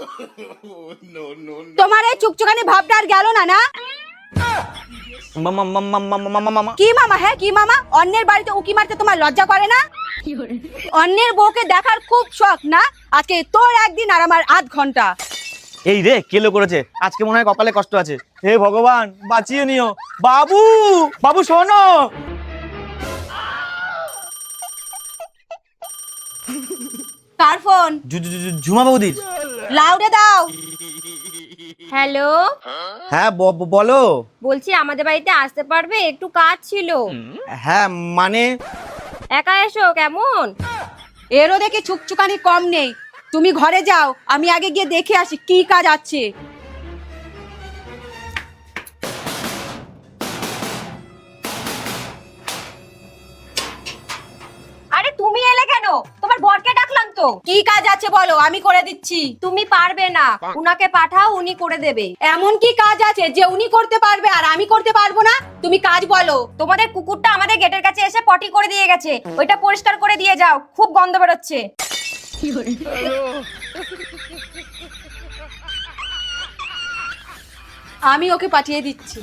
তোমার এই চুকচুকানি ভাবটা আর গেল না না? মামা মামা মামা মামা মামা কি মামা হ্যাঁ কি মামা? অন্যের বাড়িতে উকি মারতে তোমার লজ্জা করে না? অন্যের বউকে দেখার খুব শখ না? আজকে তোর একদিন আর আমার আধ ঘণ্টা। এই রে কেলো করেছে? আজকে মনে হয় কপালে কষ্ট আছে। হে ভগবান বাঁচিয়ে নিও। বাবু বাবু শোনো। কার ফোন? জু- জু- জু- ঝুমা বৌদির। লাউডে দাও। হ্যালো? হ্যাঁ বলো। বলছি আমাদের বাড়িতে আসতে পারবে? একটু কাজ ছিল। হ্যাঁ মানে? একা এসো কেমন? এরও দেখে ছুকছুকানি কম নেই। তুমি ঘরে যাও আমি আগে গিয়ে দেখে আসি কি কাজ আছে। তো? কি কাজ আছে বলো? আমি করে দিচ্ছি। তুমি পারবে না। উনাকে পাঠাও উনি করে দেবে। এমন কি কাজ আছে যে উনি করতে পারবে আর আমি করতে পারব না? তুমি কাজ বলো। তোমাদের কুকুরটা আমাদের গেটের কাছে এসে পটি করে দিয়ে গেছে। ওইটা পরিষ্কার করে দিয়ে যাও। খুব গন্ধ বেরোচ্ছে। আমি ওকে পাঠিয়ে দিচ্ছি।